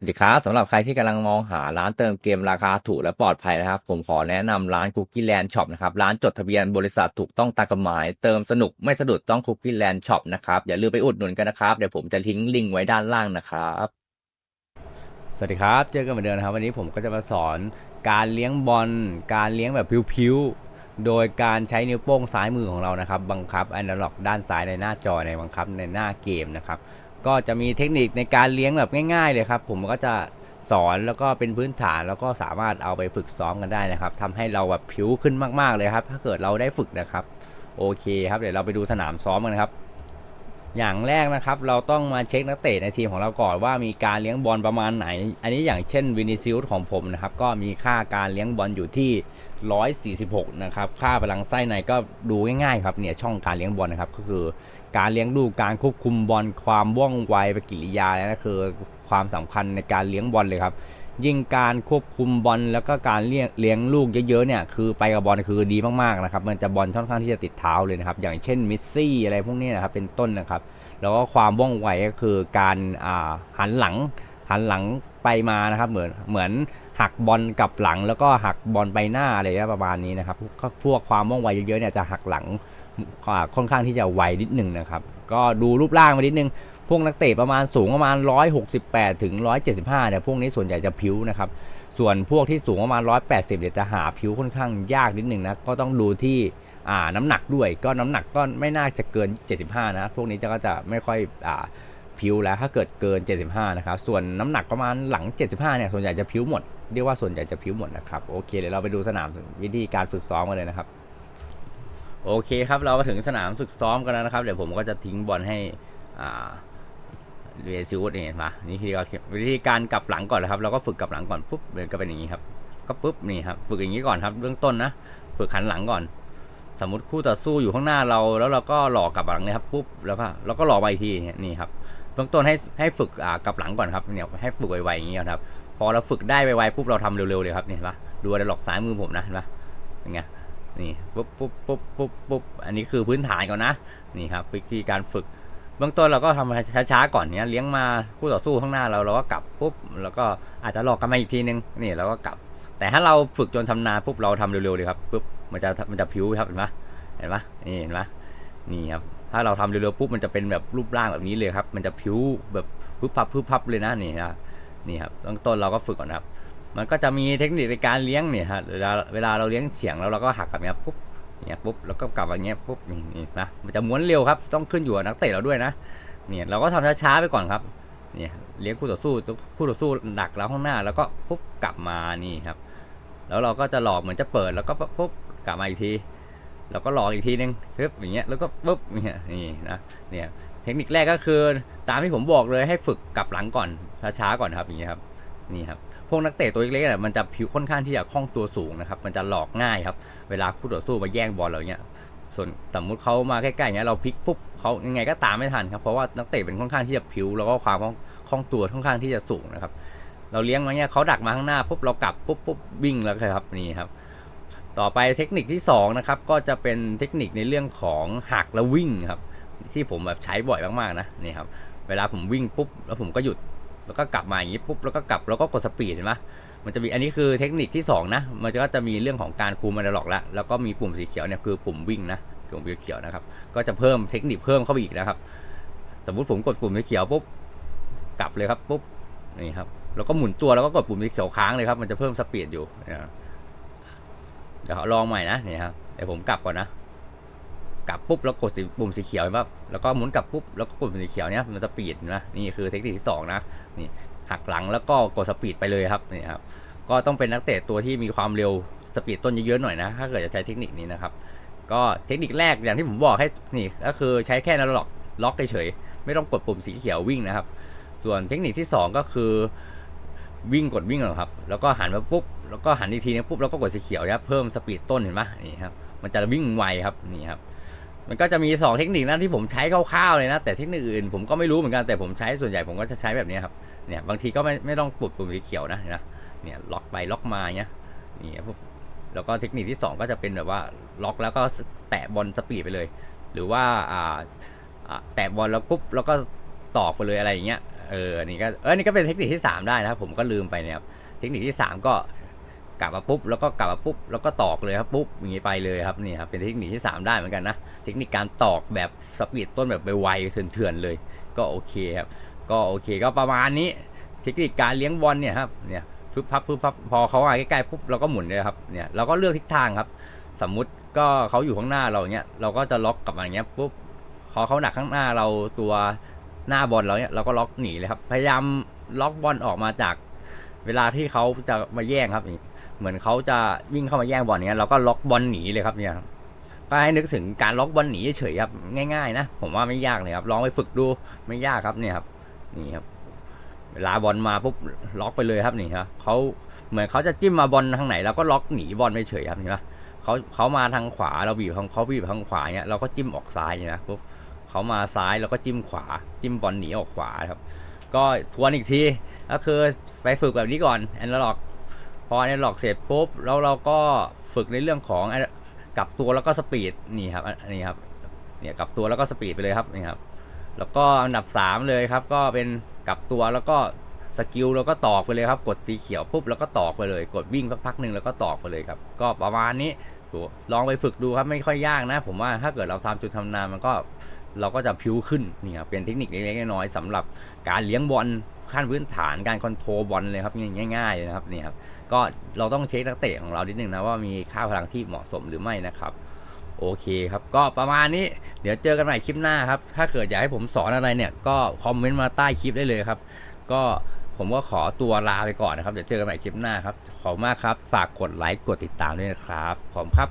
สวัสดีครับสำหรับใครที่กำลังมองหาร้านเติมเกมราคาถูกและปลอดภัยนะครับ ผมขอแนะนำร้าน Cookie Land Shop นะครับ ร้านจดทะเบียนบริษัทถูกต้องตามกฎหมาย เติมสนุกไม่สะดุดต้อง Cookie Land Shop นะครับ อย่าลืมไปอุดหนุนกันนะครับ เดี๋ยวผมจะทิ้งลิงก์ไว้ด้านล่างนะครับ สวัสดีครับ เจอกันเหมือนเดิมนะครับ วันนี้ผมก็จะมาสอนการเลี้ยงบอล การเลี้ยงแบบพิ้วๆ โดยการใช้นิ้วโป้งซ้ายมือของเรานะครับ บังคับอนาล็อกด้านซ้ายในหน้าจอในบังคับในหน้าเกมนะครับ ก็จะมีเทคนิคในการเลี้ยงแบบง่าย ๆ เลยครับ ผมก็จะสอนแล้วก็เป็นพื้นฐานแล้วก็สามารถเอาไปฝึกซ้อมกันได้นะครับทำให้เราแบบผิวขึ้นมากๆเลยครับ ถ้าเกิดเราได้ฝึกนะครับ โอเคครับเดี๋ยวเราไปดูสนามซ้อมกันครับ อย่างแรกนะครับเราต้องมาเช็คนักเตะในทีมของเราก่อนว่ามีการเลี้ยงบอลประมาณไหน อันนี้อย่างเช่นวินิซิลของผมนะครับก็มีค่าการเลี้ยงบอลอยู่ที่ 146 นะครับค่าพลังไส้ในก็ดูง่ายๆครับเนี่ยช่องการเลี้ยงบอลนะครับก็คือ การเลี้ยงดูกการควบคุมบอลความว่องไวปกิริยานั่นคือความสำคัญในการเลี้ยงบอลเลยครับ ยิ่งการควบคุมบอลแล้วก็การเลี้ยงเลี้ยงลูกเยอะๆเนี่ยคือไปกับบอลคือดีมากๆนะครับมันจะบอลค่อนข้างที่จะติดเท้าเลยนะครับอย่างเช่นมิสซี่อะไรพวกนี้นะครับเป็นต้นนะครับ แล้วก็ความว่องไวก็คือการาหันหลังหันหลังไปมานะครับเหมือนเหมือนหักบอลกลับหลัง แล้วก็หักบอลไปหน้าอะไรประมาณนี้นะครับพวกพวกความว่องไวเยอะๆเนี่ยจะหักหลังค่อนข้างที่จะไวนิดหนึ่งนะครับ ก็ดูรูปร่างมานิดนึง พวกนักเตะประมาณสูงประมาณ 168 ถึง 175 เนี่ย พวกนี้ส่วนใหญ่จะผิวนะครับ ส่วนพวกที่สูงประมาณ 180 เนี่ยจะหาผิวค่อนข้างยากนิดหนึ่งนะ ก็ต้องดูที่อ่าน้ำหนักด้วย ก็น้ำหนักก็ไม่น่าจะเกิน 75 นะ พวกนี้จะก็จะไม่ค่อยอ่าผิวแล้ว ถ้าเกิดเกิน 75 นะครับ ส่วนน้ำหนักประมาณหลัง 75 เนี่ย ส่วนใหญ่จะผิวหมด เรียกว่าส่วนใหญ่จะผิวหมดนะครับ โอเค เดี๋ยวเราไปดูสนามวิธีการฝึกซ้อมกันเลยนะครับ โอเคครับ เรามาถึงสนามฝึกซ้อมกันแล้วนะครับ เดี๋ยวผมก็จะทิ้งบอลให้อ่า เรซิวดนี่เห็นปะนี่คือวิธีการกลับหลังก่อนนะครับ เราก็ฝึกกลับหลังก่อนปุ๊บเดินก็เป็นอย่างนี้ครับ ก็ปุ๊บนี่ครับฝึกอย่างนี้ก่อนครับเบื้องต้นนะฝึกหันหลังก่อน สมมติคู่ต่อสู้อยู่ข้างหน้าเรา แล้วเราก็หลอกกลับหลังเลยครับปุ๊บแล้วก็เราก็หลอกไปทีนี่ครับเบื้องต้นให้ให้ฝึกอ่ากลับหลังก่อนครับเนี่ยให้ฝึกไวๆอย่างนี้ก่อนครับ พอเราฝึกได้ไวๆปุ๊บเราทำเร็วๆเลยครับเนี่ยเห็นปะดูอะไรหลอกซ้ายมือผมนะเห็นปะเป็นไงนี่ปุ๊บปุ๊บปุ๊บปุ๊บปุ๊บอันนี้คือพื้นฐานก่อนนะนี่ครับวิธีการฝึก เบื้องต้นเราก็ทำช้าๆก่อนเนี้ยเลี้ยงมาคู่ต่อสู้ข้างหน้าเราเราก็กลับปุ๊บแล้วก็อาจจะหลอกกันมาอีกทีนึงนี่เราก็กลับ แต่ถ้าเราฝึกจนชำนาญปุ๊บเราทำเร็วๆเลยครับปุ๊บมันจะมันจะผิวครับเห็นปะเห็นปะนี่เห็นปะนี่ครับถ้าเราทำเร็วๆปุ๊บมันจะเป็นแบบรูปร่างแบบนี้เลยครับ มันจะผิวแบบพึบพับพึบพับเลยนะนี่นะนี่ครับเบื้องต้นเราก็ฝึกก่อนครับ มันก็จะมีเทคนิคในการเลี้ยงเนี่ยฮะเวลาเวลาเราเลี้ยงเฉียงแล้วเราก็หักแบบเนี้ยปุ๊บ เนี่ยปุ๊บแล้วก็กลับอย่างเงี้ยปุ๊บนี่นี่นะมันจะม้วนเร็วครับต้องขึ้นอยู่กับนักเตะเราด้วยนะเนี่ยเราก็ทำช้าๆไปก่อนครับเนี่ยเลี้ยงคู่ต่อสู้คู่ต่อสู้ดักแล้วข้างหน้า แล้วก็ปุ๊บกลับมานี่ครับ แล้วเราก็จะหลอกเหมือนจะเปิดแล้วก็ปุ๊บกลับมาอีกทีแล้วก็หลอกอีกทีนึงปุ๊บอย่างเงี้ยแล้วก็ปุ๊บเนี่ยนี่นะเนี่ยเทคนิคแรกก็คือตามที่ผมบอกเลยให้ฝึกกลับหลังก่อนช้าๆก่อนครับอย่างเงี้ยครับนี่ครับ พวกนักเตะตัวเล็กๆเนี่ยมันจะผิวค่อนข้างที่จะคล่องตัวสูงนะครับมันจะหลอกง่ายครับเวลาคู่ต่อสู้มาแย่งบอลเราเนี่ยส่วนสมมุติเขามาใกล้ๆเนี้ยเราพลิกปุ๊บเขายังไงก็ตามไม่ทันครับเพราะว่านักเตะเป็นค่อนข้างที่จะผิวแล้วก็ความคล่องตัวค่อนข้างที่จะสูงนะครับเราเลี้ยงมาเนี่ยเขาดักมาข้างหน้าปุ๊บเรากลับปุ๊บปุ๊บวิ่งแล้วครับนี่ครับต่อไปเทคนิคที่สองนะครับก็จะเป็นเทคนิคในเรื่องของหักแล้ววิ่งครับที่ผมแบบใช้บ่อยมากๆนะนี่ครับเวลาผมวิ่งปุ๊บแล้วผมก็หยุด แล้วก็กลับมาอย่างนี้ปุ๊บแล้วก็กลับแล้วก็กดสปีดเห็นไหมมันจะมีอันนี้คือเทคนิคที่2นะมันก็จะมีเรื่องของการคูมันหลอกแล้วแล้วก็มีปุ่มสีเขียวเนี่ยคือปุ่มวิ่งนะปุ่มสีเขียวนะครับก็จะเพิ่มเทคนิคเพิ่มเข้าไปอีกนะครับ สมมุติผมกดปุ่มสีเขียวปุ๊บกลับเลยครับปุ๊บนี่ครับแล้วก็หมุนตัวแล้วก็กดปุ่มสีเขียวค้างเลยครับมันจะเพิ่มสปีดอยู่เดี๋ยวลองใหม่นะนี่ครับเดี๋ยวผมกลับก่อนนะ กลับปุ๊บแล้วกดปุ่มสีเขียวเห็นปั๊บแล้วก็หมุนกลับปุ๊บแล้วก็กดปุ่มสีเขียวเนี้ยมันสปีดนะนี่คือเทคนิคที่สองนะนี่หักหลังแล้วก็กดสปีดไปเลยครับนี่ครับก็ต้องเป็นนักเตะตัวที่มีความเร็วสปีดต้นเยอะๆหน่อยนะ ถ้าเกิดจะใช้เทคนิคนี้นะครับ ก็เทคนิคแรกอย่างที่ผมบอกให้นี่ก็คือใช้แค่นั้นล็อกล็อกเฉยๆไม่ต้องกดปุ่มสีเขียววิ่งนะครับ ส่วนเทคนิคที่ 2 ก็คือวิ่งกดวิ่งก่อนครับ แล้วก็หันมาปุ๊บ แล้วก็หันอีกทีนึงปุ๊บ แล้วก็กดสีเขียวนะครับ เพิ่มสปีดต้นเห็นไหมนี่ครับ มันจะวิ่งไวครับ นี่ครับ มันก็จะมี 2 เทคนิคนะที่ผมใช้คร่าวๆเลยนะ แต่เทคนิคอื่นผมก็ไม่รู้เหมือนกันแต่ผมใช้ส่วนใหญ่ผมก็จะใช้แบบนี้ครับเนี่ยบางทีก็ไม่ไม่ต้องปดปุ่มสีเขียวนะนะเนี่ยล็อกไปล็อกมาเนี้ยนี่แล้วก็เทคนิคที่ 2 ก็จะเป็นแบบว่าล็อกแล้วก็แตะบอลสปีดไปเลย หรือว่าอ่าแตะบอลแล้วปุ๊บแล้วก็ตอกไปเลยอะไรอย่างเงี้ยเอออันนี่ก็เออนี่ก็เป็นเทคนิคที่สามได้นะผมก็ลืมไปเนี่ยครับเทคนิคที่สามก็ กลับมาปุ๊บแล้วก็กลับมาปุ๊บแล้วก็ตอกเลยครับปุ๊บอย่างนี้ไปเลยครับนี่ครับเป็นเทคนิคที่สามได้เหมือนกันนะเทคนิคการตอกแบบสปีดต้นแบบไวๆเถื่อนๆเลย ก็โอเคครับก็โอเคก็ประมาณนี้เทคนิคการเลี้ยงบอลเนี่ยครับเนี่ยพึบพับพึบพับพอเขามาใกล้ๆปุ๊บเราก็หมุนเลยครับเนี่ยเราก็เลือกทิศทางครับ สมมุติก็เขาอยู่ข้างหน้าเราอย่างเงี้ยเราก็จะล็อกกลับมาอย่างเงี้ยปุ๊บพอเขาหนักข้างหน้าเราตัวหน้าบอลเราเนี่ยเราก็ล็อกหนีเลยครับ พยายามล็อกบอลออกมาจากเวลาที่เขาจะมาแย่งครับนี่ เหมือนเขาจะวิ่งเข้ามาแย่งบอลเนี้ยเราก็ล็อกบอลหนีเลยครับเนี่ยก็ให้นึกถึงการล็อกบอลหนีเฉยๆครับง่ายๆนะผมว่าไม่ยากเลยครับลองไปฝึกดูไม่ยากครับเนี่ยครับนี่ครับเวลาบอลมาปุ๊บล็อกไปเลยครับนี่ครับเขาเหมือนเขาจะจิ้มมาบอลทางไหนเราก็ล็อกหนีบอลไปเฉยครับเห็นปะเขาเขามาทางขวาเราบีบทางเขาบีบทางขวาเนี่ยเราก็จิ้มออกซ้ายเนี่ยนะปุ๊บเขามาซ้ายเราก็จิ้มขวา จิ้มบอลหนีออกขวาครับ ก็ทวนอีกทีก็คือไปฝึกแบบนี้ก่อนแอนล็อก พอแอนล็อกเสร็จปุ๊บแล้วเราก็ฝึกในเรื่องของกลับตัวแล้วก็สปีดนี่ครับอันนี้ครับเนี่ยกลับตัวแล้วก็สปีดไปเลยครับนี่ครับแล้วก็อันดับ 3 เลยครับ ก็เป็นกลับตัวแล้วก็สกิลแล้วก็ตอกไปเลยครับ กดสีเขียวปุ๊บแล้วก็ตอกไปเลย กดวิ่งสักพักหนึ่งแล้วก็ตอกไปเลยครับ ก็ประมาณนี้ลองไปฝึกดูครับไม่ค่อยยากนะ ผมว่าถ้าเกิดเราทำจุดทำนานมันก็ เราก็จะพิ้วขึ้นนี่ครับเป็นเทคนิคเล็กๆน้อยๆสำหรับการเลี้ยงบอลขั้นพื้นฐานการคอนโทรลบอลเลยครับง่ายๆเลยนะครับนี่ครับก็เราต้องเช็คนักเตะของเรานิดนึงนะว่ามีค่าพลังที่เหมาะสมหรือไม่นะครับโอเคครับ ก็ประมาณนี้เดี๋ยวเจอกันใหม่คลิปหน้าครับ ถ้าเกิดอยากให้ผมสอนอะไรเนี่ยก็คอมเมนต์มาใต้คลิปได้เลยครับ ก็ผมก็ขอตัวลาไปก่อนนะครับ เดี๋ยวเจอกันใหม่คลิปหน้าครับ ขอบคุณมากครับ ฝากกดไลค์กดติดตามด้วยนะครับ ขอบครับ